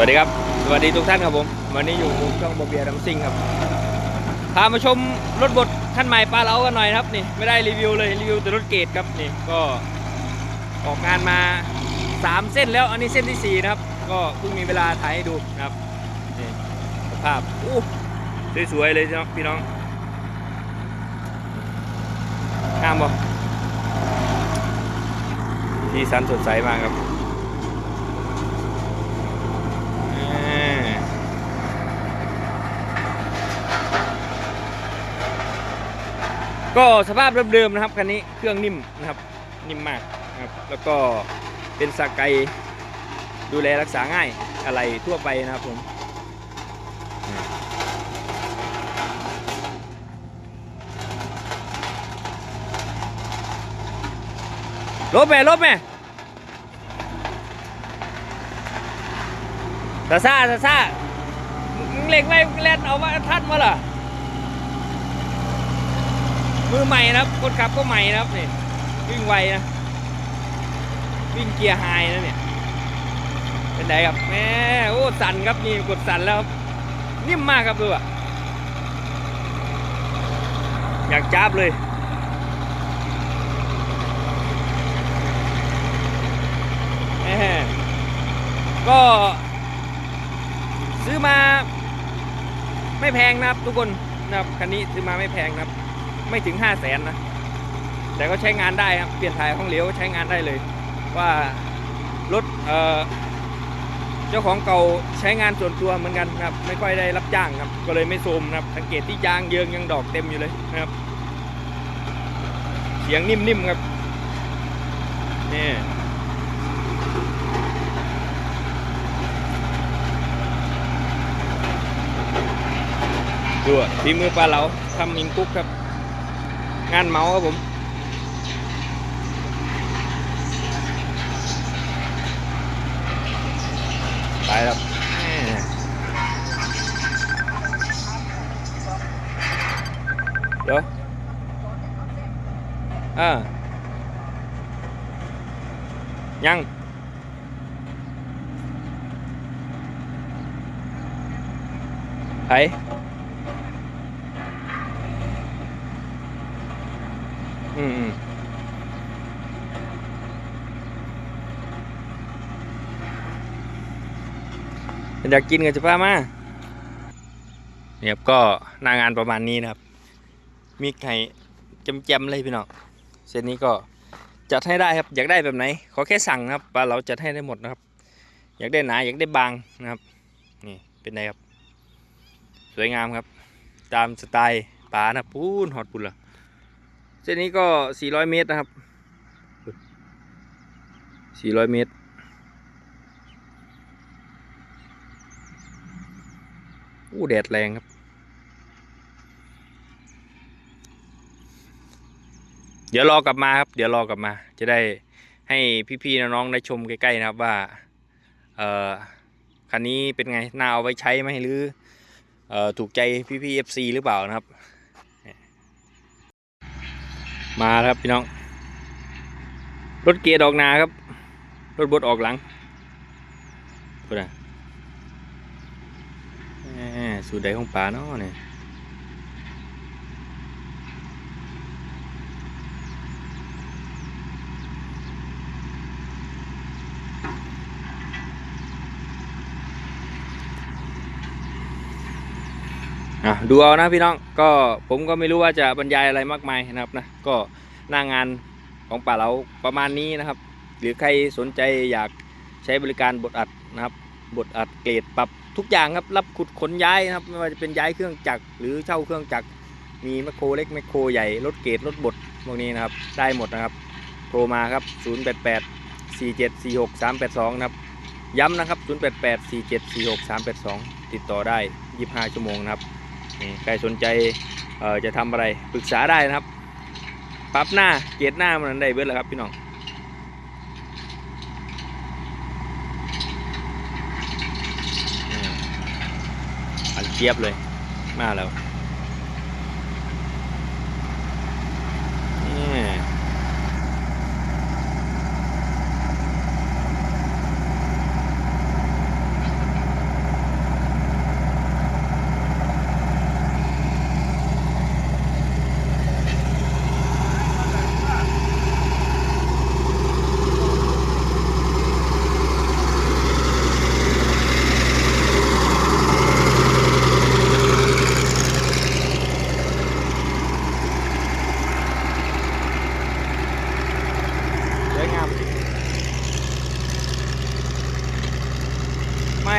วัสดีครับ สวัสดีทุกท่านครับผม วันนี้อยู่ช่องบอเบียร์ดัมซิงครับ พามาชมรถบดคันใหม่ปลาเล้ากันหน่อยครับนี่ไม่ได้รีวิวเลยรีวิวแต่รถเกรดครับนี่ก็ออกงานมา 3 เส้นแล้วอันนี้เส้นที่ 4 นะครับ ก็เพิ่งมีเวลาถ่ายให้ดูนะครับนี่สภาพอู้สวยๆเลยเนาะพี่น้องงามบ่ดีสันสดใสมากครับ อ่า ก็สภาพเดิมๆนะครับคันนี้เครื่องนิ่มนะครับนิ่มมากนะครับแล้วก็เป็นสากไกดูแลรักษาง่ายอะไรทั่วไปนะครับผมลบแม่ลบแม่ซาซาซาซาเล็งไมึงเล่นเอาว่าทัดมาล่ะ มือใหม่นะครับ คนขับก็ใหม่นะครับนี่วิ่งไวนะวิ่งเกียร์ไฮนะเนี่ยเป็นไงครับแม่โอ้สั่นครับนี่กดสั่นแล้วครับนิ่มมากครับดูอะอยากจับเลยก็ ซื้อมาไม่แพงนะครับทุกคนนะครับคันนี้ซื้อมาไม่แพงนะครับ ไม่ถึง5 0 0แสนนะ แต่ก็ใช้งานได้ครับ เปลี่ยนถ่ายของเหลวใช้งานได้เลย ว่ารถเเจ้าของเก่าใช้งานส่วนตัวเหมือนกันครับ ไม่ค่อยได้รับจ้างครับ ก็เลยไม่โทมนะครับ สังเกตที่ยางเยิงยังดอกเต็มอยู่เลยนะครับ เสียงนิ่มๆครับนี่ดูฝีมือปลาเหลาทำมิงกุ๊กครับ งานเมาครับผมไปครับแม่เดี๋ยวอ่ายังไผ อืมอยากกินกันจะป้ามาเนี่ยก็หน้างานประมาณนี้นะครับ มีไข่แจมๆเลยพี่น้องเส้นนี้ก็จัดให้ได้ครับ อยากได้แบบไหน ขอแค่สั่งนะครับปลาเราจัดให้ได้หมดนะครับ อยากได้หนาอยากได้บางนะครับนี่เป็นไงครับ สวยงามครับ ตามสไตล์ปลานะปูนฮอตปุนละ เส้นนี้ก็ 400 เมตรนะครับ 400 เมตร อู้แดดแรงครับ เดี๋ยวรอกลับมาครับ เดี๋ยวรอกลับมา จะได้ให้พี่ๆน้องๆได้ชมใกล้ๆนะครับว่า เอ่อ คันนี้เป็นไงน่าเอาไว้ใช้ไหมหรือ เอ่อ ถูกใจพี่ๆ FC หรือเปล่านะครับ มาครับพี่น้อง รถเกียร์ออกนาครับ รถบดออกหลังพูดนะสูดใดของป่าเนาะเนี่ย อะดูเอานะพี่น้องก็ผมก็ไม่รู้ว่าจะบรรยายอะไรมากมายนะครับนะก็หน้างานของป่าเราประมาณนี้นะครับ หรือใครสนใจอยากใช้บริการบดอัดนะครับบดอัดเกรดปรับทุกอย่างครับรับขุดขนย้ายนะครับไม่ว่าจะเป็นย้ายเครื่องจักรหรือเช่าเครื่องจักรมีแมคโครเล็กแมคโครใหญ่รถเกรดรถบดพวกนี้นะครับได้หมดนะครับโทรมาครับ 088 4746 382 นะครับย้ำนะครับ 088 4746 382 ติดต่อได้ 25 ชั่วโมงนะครับ นี่ใครสนใจเออจะทำอะไรปรึกษาได้นะครับ ปรับหน้าเกรดหน้ามันได้เบิดแล้วครับพี่น้องมันเทียบเลยมาแล้วนี่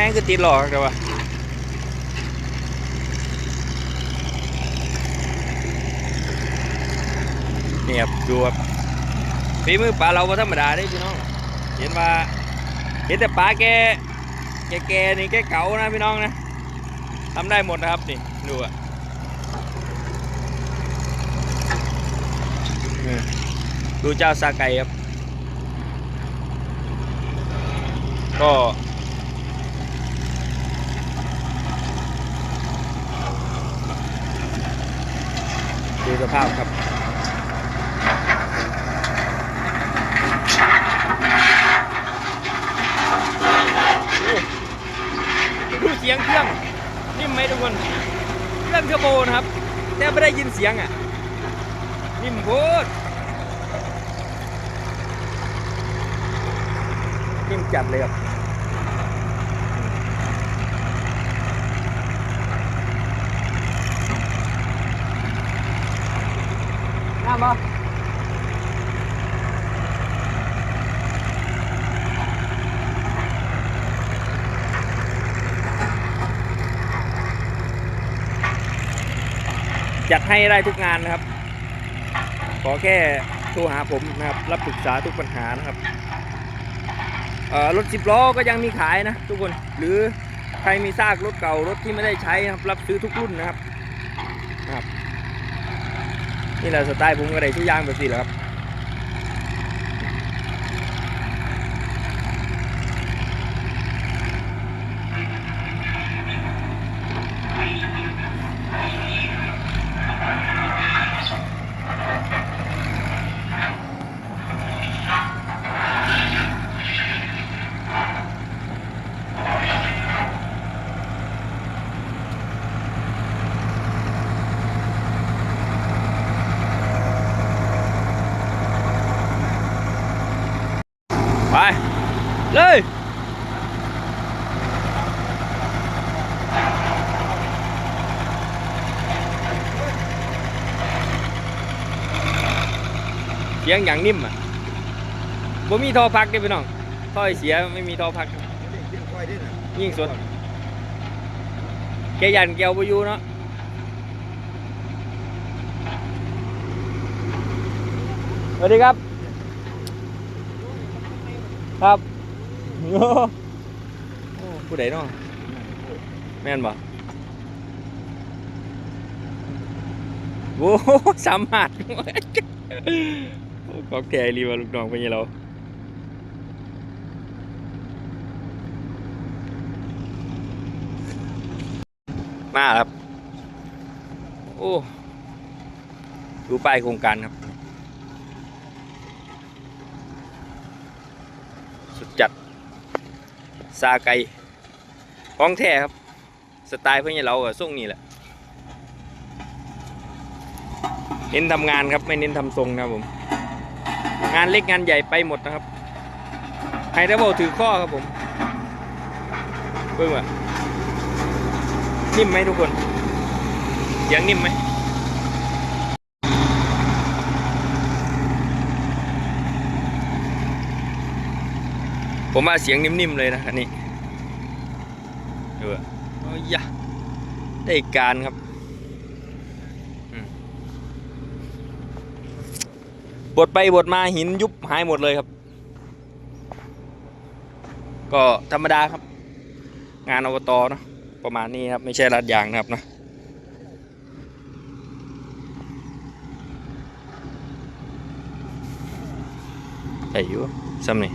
ม่งคือติดหลอกแต่ว่านี่ครับดูครับฝีมือปลาเราบ่ธรรมดาเด้พี่น้อง เห็นว่า เห็นแต่ปลาแกแกๆนี่แกเก๋านะพี่น้องนะทำได้หมดนะครับนี่ดูอะดูเจ้าซาไก่ครับ ก็ สภาพครับดูเสียงเครื่องนิ่มไหมทุกคนเครื่องเทอร์โบนะครับ แต่ไม่ได้ยินเสียงอะ นิ่มโคตรนิ่มจัดเลยครับ น้ำปะจัดให้ได้ทุกงานนะครับ ขอแค่โทรหาผมนะครับ รับปรึกษาทุกปัญหานะครับรถสิบล้อก็ยังมีขายนะทุกคน หรือใครมีซากรถเก่ารถที่ไม่ได้ใช้นะครับ รับซื้อทุกรุ่นนะครับ นี่แหละสไตล์ผมก็ได้ทุกอย่างแบบนี้แหละครับ ไป เลยเสียงอย่างนิ่มอะบ่มีท่อพักเด้พี่น้องท่อเสียไม่มีท่อพัก ยิ่งสดแกยันแกวไปอยู่เนาะสวัสดีครับ ครับ ผู้ใดเนาะแม่นบ่โอ้สามารถโอ้ขอบแกรีว่าลูกน้องเป็นยังเรามาครับ โอ้ดูป้ายโครงการครับ สุดจัด ซาไก่ของแท้ครับ สไตล์เพื่อนเราอะส่งนี่แหละ เน้นทำงานครับไม่เน้นทำทรงนะผม งานเล็กงานใหญ่ไปหมดนะครับไฮเดอร์ถือข้อครับผมเพิ่งอะนิ่มไหมทุกคนเสียงนิ่มไหม ผมว่าเสียงนิ่มๆเลยนะอันนี้ดูอะโอ้ยได้การครับบดไปบดมาหินยุบหายหมดเลยครับ ก็ธรรมดาครับ งานอบตเนาะประมาณนี้ครับไม่ใช่รัดยางนะครับนะไอ้อยูซ้ำนี่